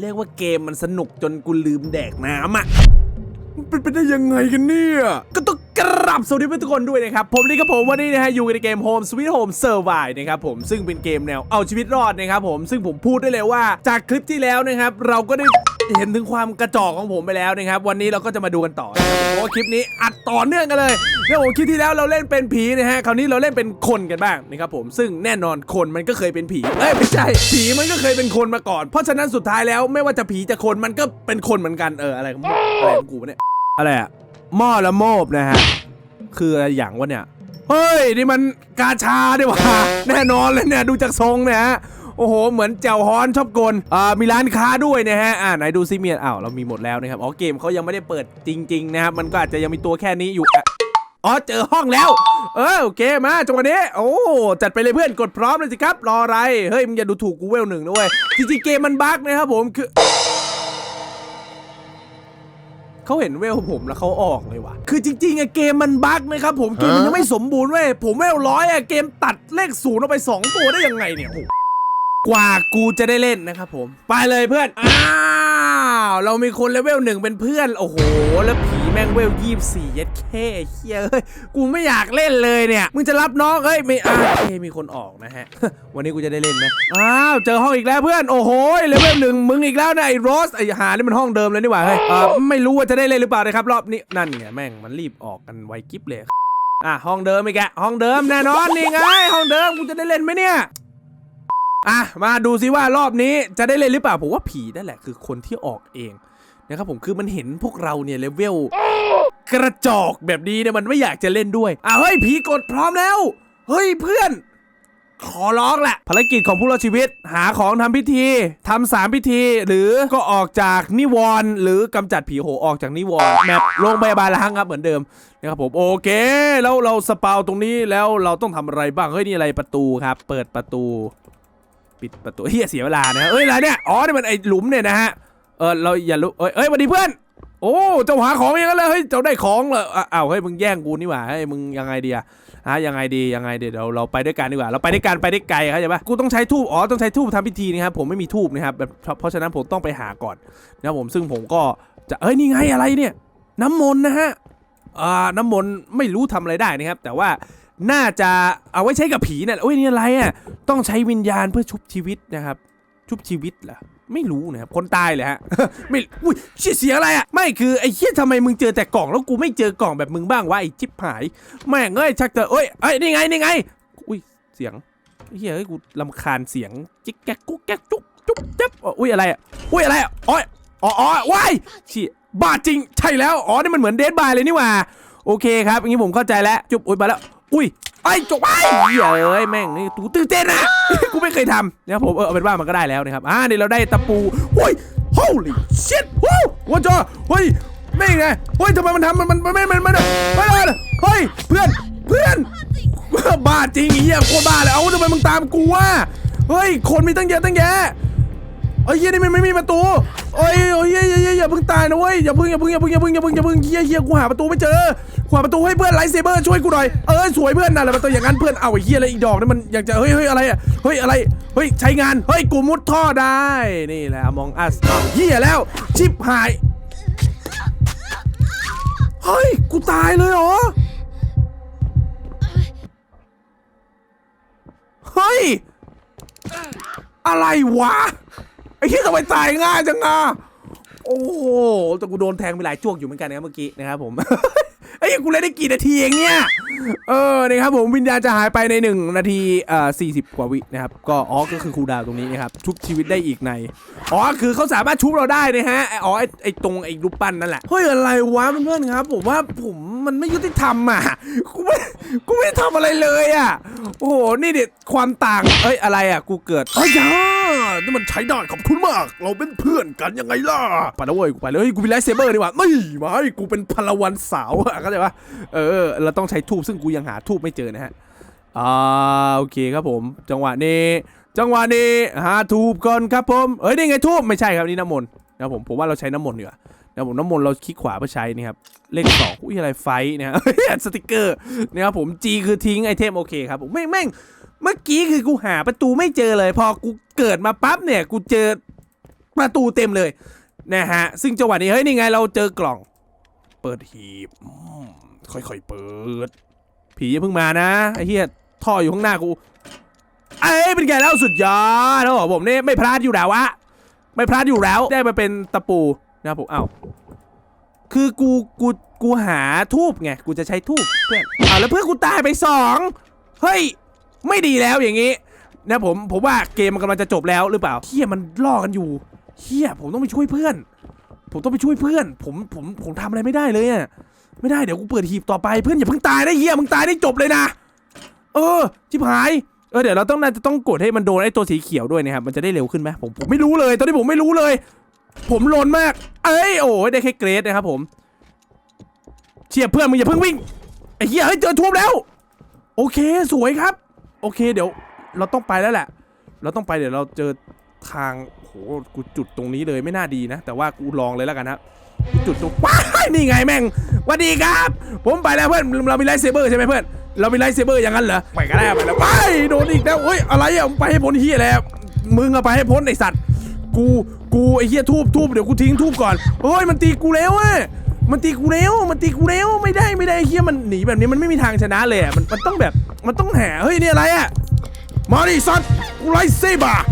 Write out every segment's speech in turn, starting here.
เรียกว่าเกมมันสนุกจนกูลืมแดกน้ำอะมันเป็นไปได้ยังไงกันเนี่ยก็ต้องกราบสวัสดีเพื่อนทุกคนด้วยนะครับ ผมนี่ครับผมวันนี้นะฮะอยู่ในเกม Home Sweet Home Survive นะครับผมซึ่งเป็นเกมแนวเอาชีวิตรอดนะครับผมซึ่งผมพูดได้เลยว่าจากคลิปที่แล้วนะครับ เราก็ได้เห็นถึงความกระจอกของผมไปแล้วนะครับ วันนี้เราก็จะมาดูกันต่อนะครับเพราะว่าคลิปนี้อัดต่อเนื่องกันเลย เนี่ยผมคลิปที่แล้วเราเล่นเป็นผีนะฮะ คราวนี้เราเล่นเป็นคนกันบ้างนะครับผม ซึ่งแน่นอนคนมันก็เคยเป็นผี เอ้ยไม่ใช่ ผีมันก็เคยเป็นคนมาก่อน เพราะฉะนั้นสุดท้ายแล้วไม่ว่าจะผีจะคนมันก็เป็นคนเหมือนกัน เอออะไรของอะไรของกูวะเนี่ย อะไรอะหม้อละโมบนะฮะ คืออะไรอย่างวะเนี่ย เฮ้ยนี่มันกาชาดิวะแน่นอนเลยเนี่ยดูจากทรงเนี่ยฮะโอ้โห เหมือนแจ่วฮอนชอบกลอ่ามีร้านค้าด้วยนะฮะ อ่าไหนดูซิเมียนอ้าว เรามีหมดแล้วนะครับ อ๋อ เกมเขายังไม่ได้เปิดจริง ๆ นะครับ มันก็อาจจะยังมีตัวแค่นี้อยู่ อะอ๋อเจอห้องแล้ว เออโอเคมาจังหวะนี้ โอ้จัดไปเลยเพื่อนกดพร้อมเลยสิครับรออะไร เฮ้ยมึงอย่าดูถูกกูเวลหนึ่งนะเว้ยจริงๆเกมมันบั๊กนะครับผมคือเขาเห็นเวลผมแล้วเขาออกเลยว่ะ คือจริงๆอะเกมมันบั๊กนะครับผมเกมมันยังไม่สมบูรณ์เว้ยผมเวลร้อยอะเกมตัดเลขศูนย์ออกไป 2 ตัวได้ยังไงเนี่ยโอ้โหกว่ากูจะได้เล่นนะครับผม ไปเลยเพื่อนอ้า วเรามีคนเลเวลหนึ่งเป็นเพื่อน โอ้โห แล้วผีแม่งเวลยี่สี่ยัดแค่เฮียเอ้ย กูไม่อยากเล่นเลยเนี่ย มึงจะรับน้องเอ้ยไม่อ่าโอเคมีคนออกนะฮะ วันนี้กูจะได้เล่นไหมอ้าว เจอห้องอีกแล้วเพื่อน โอ้โห เลเวลหนึ่งมึงอีกแล้วนะไอ้โรสไอ้หานี่มันห้องเดิมเลยนี่หว่าเฮ้ยอ่าไม่รู้ว่าจะได้เล่นหรือเปล่านะครับรอบนี้ นั่นไงแม่งมันรีบออกกันไวกิ๊บเลย อะห้องเดิมอีกแกห้องเดิมแน่นอนนี่ไง ห้องเดิมกูจะได้เล่นไหมเนี่ย อะมาดูซิว่ารอบนี้จะได้เล่นหรือเปล่าผมว่าผีนั่นแหละคือคนที่ออกเองนะครับผมคือมันเห็นพวกเราเนี่ยเลเวลกระจอกแบบนี้เนี่ยมันไม่อยากจะเล่นด้วยอะเฮ้ยผีกดพร้อมแล้ว เฮ้ยเพื่อน ขอร้องแหละภารกิจของผู้รอดชีวิต หาของทำพิธีทำสามพิธี หรือก็ออกจากนิวรณ์หรือกำจัดผีโหออกจากนิวรณ์แมปโรงพยาบาลล้างครับเหมือนเดิมนะครับผมโอเค แล้วเราสปาวตรงนี้แล้วเราต้องทำอะไรบ้างเฮ้ยนี่อะไรประตูครับ เปิดประตู ปิดประตูเฮียเสียเวลานะเอ้ยอะไรเนี่ยอ๋อนี่มันไอ้หลุมเนี่ยนะฮะเออเราอย่าลุเอ้ยเอ้ยสวัสดีเพื่อน โอ้เจ้าหาของอย่างนั้นเลยเฮ้ยเจ้าได้ของเหรออ่าวเฮ้ยมึงแย่งกูนี่หว่าเฮ้ยมึงยังไงดีอะฮะยังไงดียังไงดีเดี๋ยวเราไปด้วยกันดีกว่าเราไปด้วยกันไปได้ไกลเข้าใจปะกูต้องใช้ทูบอ๋อต้องใช้ทูบทำพิธีนะครับผมไม่มีทูบนะครับเพราะฉะนั้นผมต้องไปหาก่อนนะผมซึ่งผมก็จะเอ้ยนี่ไงอะไรเนี่ย น้ำมนต์นะฮะอ่าน้ำมนต์ไม่รู้ทำอะไรได้นะครับแต่ว่า น่าจะเอาไว้ใช้กับผีเนี่ยโอ้ยนี่อะไรอะต้องใช้วิญญาณเพื่อชุบชีวิตนะครับ ชุบชีวิตเหรอไม่รู้นะครับคนตายเลยฮะไม่อุ้ยเสียงอะไรอะไม่คือไอ้เชี่ยทำไมมึงเจอแต่กล่องแล้วกูไม่เจอกล่องแบบมึงบ้างวะไอ้จิ๊บหายแม่งเอ้ยชักเจอเอ้ยเอ้ยนี่ไงนี่ไงอุ้ยเสียงเฮียเอ้ยกูลำคาญเสียงจิ๊กแก๊กกุ๊กแก๊กจุ๊บจุ๊บจับอุ้ยอะไรอะอุ้ยอะไรอะอ๋ออ๋ออ๋อว้ายชี่บ้าจริงใช่แล้วอ๋อนี่มันเหมือนเดดบายเลยนี่หว่าโอเคครับอย่างนี้ผมเข้าใจแล้วจุ๊บอุ้ยมาแล้ว อุ้ยไอ้จบไปเยเอ้ยแม่งนี่ตูตื่นเต้นนะกูไม่เคยทำนะครับผมเออเอาเป็นว่ามันก็ได้แล้วนะครับอ่านี่เราได้ตะปูเฮ้ย holy shit ว้าววจ้าเฮ้ยไม่ไงเฮ้ยทำไมมันทำมันมันมันไม่มันมันไม่ได้เฮ้ยเพื่อนเพื่อนบ้าจริงอ้เหี้ยโคตรบ้าเลยเอ้าทำไมมึงตามกูวะเฮ้ยคนมีตั้งเยอะตั้งแยะ เอ้ยเหี้ยนี่มันไม่มีประตูเอ้ยเอ้ยเฮ้ยเฮ้ยอย่าเพิ่งตายนะเว้ยอย่าเพิ่งอย่าเพิ่งอย่าเพิ่งอย่าเพิ่งอย่าเพิ่งอย่าเพิ่งเหี้ยเหี้ยกูหาประตูไม่เจอกูหาประตูให้เพื่อนไลท์เซเบอร์ช่วยกูหน่อยเออสวยเพื่อนน่ะแล้วประตูอย่างนั้นเพื่อนเอาไอ้เหี้ยอะไรอีกดอกนี่มันอยากจะเฮ้ยเฮ้ยอะไรอะเฮ้ยอะไรเฮ้ยใช้งานเฮ้ยกูมุดท่อได้นี่แหละมองอัสเหี้ยแล้วชิบหายเฮ้ยกูตายเลยเหรอเฮ้ยอะไรวะ อ้ที่ทำไมตายง่ายจังอะโอ้โหแต่กูโดนแทงไปหลายจ้วงอยู่เหมือนกันนะครับเมื่อกี้นะครับผม ไอ้ยังกูเล่นได้กี่นาทีเองเนี่ย เออนะครับผมวิญญาณจะหายไปใน 1 นาทีเอ่อ40กว่าวินะครับ ก็อ๋อก็คือคูดาวตรงนี้นะครับ ชุบชีวิตได้อีกใน อ๋อคือเขาสามารถชุบเราได้นะฮะอ้อ๋อไอ้ไอ้ตรงไอ้รูปปั้นนั่นแหละ เฮ้ยอะไรวะเพื่อนๆครับ ผมว่าผม มันไม่ยุติธรรมอะกูไม่กูไม่ได้ทำอะไรเลยอะ โอ้โห นี่เด็ดความต่าง เอ้ย อะไรอะ กูเกิดอ้ยยานี่มันใช้ได้ขอบคุณมาก เราเป็นเพื่อนกันยังไงล่ะ ไปแล้วเว้ย กูไปเลยเฮ้ยกูมีไลท์เซเบอร์ดีกว่าไม่ไม่กูเป็นพลวันสาวอะเข้าใจปะเออ เราต้องใช้ทูบซึ่งกูยังหาทูบไม่เจอนะฮะ อ่า โอเคครับผม จังหวะนี้ จังหวะนี้หาทูบก่อนครับผม เอ้ย นี่ไงทูบไม่ใช่ครับนี่น้ำมนต์นะผม ผมว่าเราใช้น้ำมนต์ดีกว่า นะครับผมน้ำมนต์เราคลิกขวาเพื่อใช้นี่ครับเลขสองอุ้ยอะไรไฟนะฮะสติกเกอร์นะครับผม G คือทิ้งไอเทมโอเคครับผมแม่งแม่งเมื่อกี้คือกูหาประตูไม่เจอเลย พอกูเกิดมาปั๊บเนี่ย กูเจอประตูเต็มเลยนะฮะซึ่งจังหวะนี้เฮ้ยนี่ไงเราเจอกล่อง เปิดหีบค่อยๆเปิด ผีอย่าเพิ่งมานะไอ้เหี้ยท่ออยู่ข้างหน้ากูเอ้ยเป็นไงแล้วสุดยอดแล้วผมนี่ไม่พลาดอยู่แล้ววะไม่พลาดอยู่แล้วได้มาเป็นตะปู นะครับผมเอ้าคือกูกูกูหาทูบไงกูจะใช้ทูบเพื่อนอ้าวแล้วเพื่อนกูตายไปสองเฮ้ยไม่ดีแล้วอย่างงี้นะผมผมว่าเกมมันกำลังจะจบแล้วหรือเปล่าเฮียมันล่อกันอยู่เฮียผมต้องไปช่วยเพื่อน ผมต้องไปช่วยเพื่อน ผมผมผมทำอะไรไม่ได้เลยอะไม่ได้เดี๋ยวกูเปิดหีบต่อไปเพื่อนอย่าเพิ่งตายนะเฮียมึงตายได้จบเลยนะ เออชิบหายเออเดี๋ยวเราต้องน่าจะต้องกดให้มันโดนไอ้ตัวสีเขียวด้วยนะครับมันจะได้เร็วขึ้นไหมผมผมไม่รู้เลยตอนนี้ผมไม่รู้เลย ผมโลนมาก เอ้ยโอ้ยได้แค่เกรดนะครับผมเชียร์เพื่อนมึงอย่าเพิ่งวิ่งไอ้เหี้ยเฮ้ยเจอทูบแล้ว โอเคสวยครับ โอเคเดี๋ยว เราต้องไปแล้วแหละ เราต้องไปเดี๋ยวเราเจอทางโหกูจุดตรงนี้เลยไม่น่าดีนะ แต่ว่ากูลองเลยแล้วกันครับจุดตรงว้ายนี่ไงแม่งสวัสดีครับ ผมไปแล้วเพื่อนเรามีไลท์เซเบอร์ใช่ไหมเพื่อนเรามีไลท์เซเบอร์อย่างนั้นเหรอไปก็ได้ไปแล้วไปโดนอีกแล้วเฮ้ยอะไรอะมึงไปให้พ้นเฮียแล้วมึงอะไปให้พ้นไอสัตว์ กู กูไอเฮียทูบทูบเดี๋ยวกูทิ้งทูบก่อนเฮ้ยมันตีกูแล้วอะมันตีกูแล้วมันตีกูแล้วไม่ได้ไม่ได้ไอ้เฮียมันหนีแบบนี้มันไม่มีทางชนะเลยอะมันมันต้องแบบมันต้องแห่เฮ้ยนี่อะไรอะมาดิสัตว์กูไลเซบอร์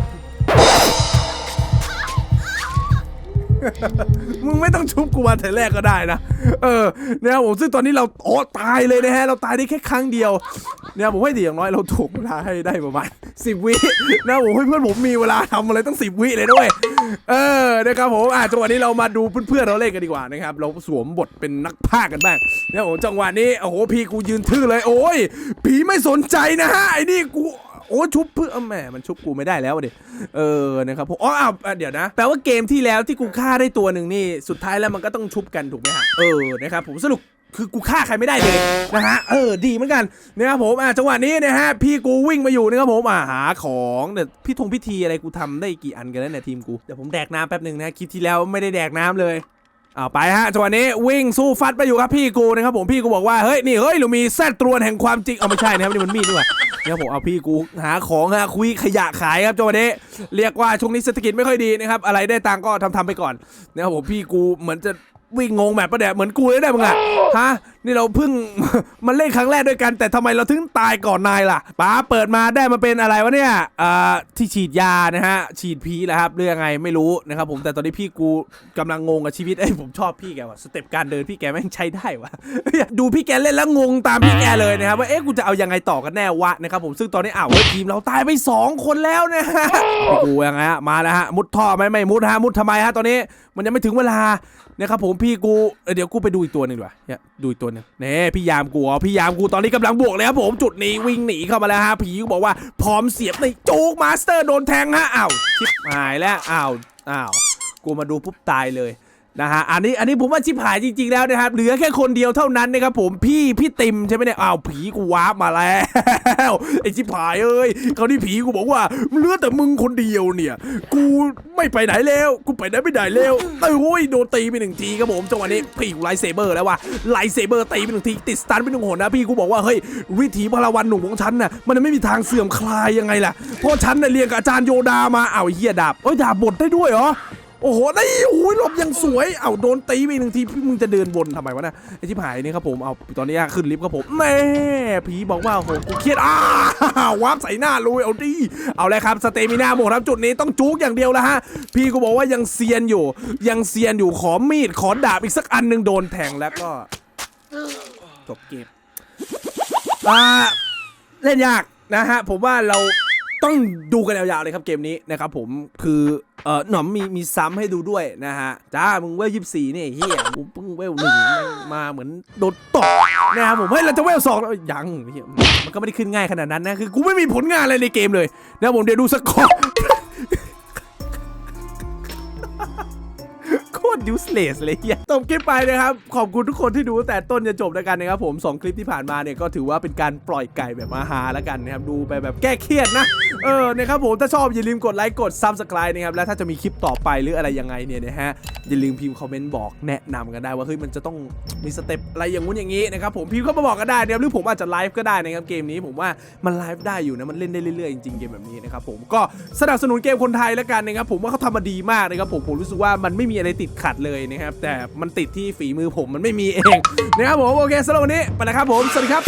มึงไม่ต้องชุบกูมาแต่แรกก็ได้นะ เออเนี่ยผมซึ่งตอนนี้เราโอ้ตายเลยนะฮะ เราตายได้แค่ครั้งเดียว เนี่ยผมให้ดีอย่างน้อยเราถูกเวลาให้ได้ประมาณสิบวินะผมให้เพื่อนผมมีเวลาทำอะไรตั้งสิบวิเลยด้วย เออนะครับผมอะจังหวะนี้เรามาดูเพื่อนๆเราเล่นกันดีกว่านะครับเราสวมบทเป็นนักพากย์กันบ้างเนี่ยผมจังหวะนี้โอ้โหพี่กูยืนทื่อเลย โอ้ยผีไม่สนใจนะฮะไอ้นี่กูโอ้ชุบเพื่อแหมมันชุบกูไม่ได้แล้วดิเออนะครับผมอ๋ออ้าวอะเดี๋ยวนะแปลว่าเกมที่แล้วที่กูฆ่าได้ตัวหนึ่งนี่สุดท้ายแล้วมันก็ต้องชุบกันถูกไหมฮะเออนะครับผมสรุป คือกูฆ่าใครไม่ได้เลยนะฮะเออดีเหมือนกันนะครับผมอะจังหวะนี้นะฮะพี่กูวิ่งมาอยู่นะครับผมอะหาของเนี่ยพี่ทงพิธีอะไรกูทำได้กี่อันกันแล้วเนี่ยทีมกูเดี๋ยวผมแดกน้ำแป๊บหนึ่งนะคลิปที่แล้วไม่ได้แดกน้ำเลยเอาไปฮะจังหวะนี้วิ่งสู้ฟัดไปอยู่ครับพี่กูนะครับผมพี่กูบอกว่าเฮ้ยนี่เฮ้ยเรามีแซดตรวนแห่งความจริงเอาไม่ใช่นะครับนี่มันมีดด้วยเนะครับผมเอาพี่กูหาของฮะคุยขยะขายครับจังหวะนี้เรียกว่าช่วงนี้เศรษฐกิจไม่ค่อยดีนะครับอะไรได้ตังก็ทำทำไปก่อนนะครับผมพี่กูเหมือนจะ วิ่งงงแบบประเดี๋ยวเหมือนกูเลยได้มึงอะฮะนี่เราเพิ่ง มันเล่นครั้งแรกด้วยกัน แต่ทำไมเราถึงตายก่อนนายล่ะป้าเปิดมาได้มาเป็นอะไรวะเนี่ยอ่าที่ฉีดยานะฮะ ฉีดพีแหละครับเรื่องยังไงไม่รู้นะครับผมแต่ตอนนี้พี่กูกำลังงงกับชีวิตเอ้ยผมชอบพี่แกว่ะสเต็ปการเดินพี่แกแม่งใช้ได้ว่ะดูพี่แกเล่นแล้วงงตามพี่แกเลยนะครับว่าเอ๊ะกูจะเอายังไงต่อกันแน่วะนะครับผมซึ่งตอนนี้อ้าวเฮ้ยทีมเราตายไปสองคนแล้วนะฮะพี่กูยังไงฮะมาแล้วฮะมุดท่อไหมไม่มุดฮะมุดทำไมฮะตอนนี้มันยังไม่ถึงเวลา นะครับผมพี่กูเอ้ยเดี๋ยวกูไปดูอีกตัวหนึ่งดีกว่าเนี่ยดูอีกตัวหนึงเน่พี่ยามกูอ๋อพี่ยามกูตอนนี้กำลังบวกเลยครับผมจุดนี้วิ่งหนีเข้ามาแล้วฮะผีก็บอกว่าพร้อมเสียบในจูกมาสเตอร์โดนแทงฮะอ้าวชิบหายแล้วอ้าวอ้าวกูมาดูปุ๊บตายเลย นะฮะอันนี้อันนี้ผมว่าชิบหายจริงๆแล้วนะครับเหลือแค่คนเดียวเท่านั้นนะครับผมพี่พี่ติมใช่ไหมเนี่ยอ้าวผีกูว้ามาแล้วไอ้ชิบหายเอ้ยคราวนี้ผีกูบอกว่าเหลือแต่มึงคนเดียวเนี่ย กูไม่ไปไหนแล้ว กูไปไหนไม่ได้แล้วเอ้ยโดนตีไปหนึ่งทีครับผมจังหวะนี้พี่กูไลเซเบอร์แล้วว่ะไลเซเบอร์ตีไปหนึ่งทีติดสตันไปหนึ่งหนนะพี่กูบอกว่าเฮ้ยวิถีพลวันหนุ่มของฉันน่ะมันไม่มีทางเสื่อมคลายยังไงล่ะเพราะฉันน่ะเรียนกับอาจารย์โยดามาอ้าวเฮียดาบเอ้ยดาบบดได้ด้วยเหรอ โอ้โหได้โอ้ยหลบยังสวย เอาโดนตีไปหนึ่งทีพี่มึงจะเดินบนทำไมวะเนี่ยไอ้ชิบหายนี่ครับผม เอาตอนนี้ขึ้นลิฟต์ครับผมแม่ผีบอกว่าโอ้โหกูเครียดอ้าวาร์ปใส่หน้าลุยเอาดิเอาเลยครับสเตมิน่าหมดครับจุดนี้ต้องจุกอย่างเดียวแล้วฮะ พี่กูบอกว่ายังเซียนอยู่ ยังเซียนอยู่ขอมีดขอดาบอีกสักอันหนึ่งโดนแทงแล้วก็จบเกมอ่าเล่นยากนะฮะผมว่าเราต้องดูกันยาวๆเลยครับเกมนี้นะครับผมคือ เออหนอมมีมีซ้ำให้ดูด้วยนะฮะ จ้า มึงเวลยี่สี่นี่ไอ้เฮียกูเพิ่งเวลหนึ่งมาเหมือนโดนตกนะครับผมเฮ้ยเราจะเวลสองแล้วยังเฮียมันก็ไม่ได้ขึ้นง่ายขนาดนั้นนะ คือกูไม่มีผลงานอะไรในเกมเลยนะผมเดี๋ยวดูสกอร์โคตร useless เลยเฮียจบคลิปไปนะครับ ขอบคุณทุกคนที่ดูแต่ต้นจนจบแล้วกันนะครับผม 2 คลิปที่ผ่านมาเนี่ย ก็ถือว่าเป็นการปล่อยไก่แบบอาหาแล้วกันนะครับ ดูไปแบบแก้เครียดนะ เออนะครับผมถ้าชอบอย่าลืมกดไลค์กด Subscribe นะครับและถ้าจะมีคลิปต่อไปหรืออะไรยังไงเนี่ยนะฮะอย่าลืมพิมพ์คอมเมนต์บอกแนะนำกันได้ว่าเฮ้ยมันจะต้องมีสเต็ปอะไรอย่างงู้นอย่างนี้นะครับผมพิมพ์เข้ามาบอกกันได้นะครับหรือผมอาจจะไลฟ์ก็ได้นะครับเกมนี้ผมว่ามันไลฟ์ได้อยู่นะมันเล่นได้เรื่อยๆจริงๆเกมแบบนี้นะครับผมก็สนับสนุนเกมคนไทยแล้วกันนะครับผมว่าเขาทำมาดีมากนะครับผมผมรู้สึกว่ามันไม่มีอะไรติดขัดเลยนะครับแต่มันติดที่ฝีมือผมมันไม่มีเองนะครับผมโอเคสำหรับวันนี้ไปแล้วครับผมสวัสดีครับ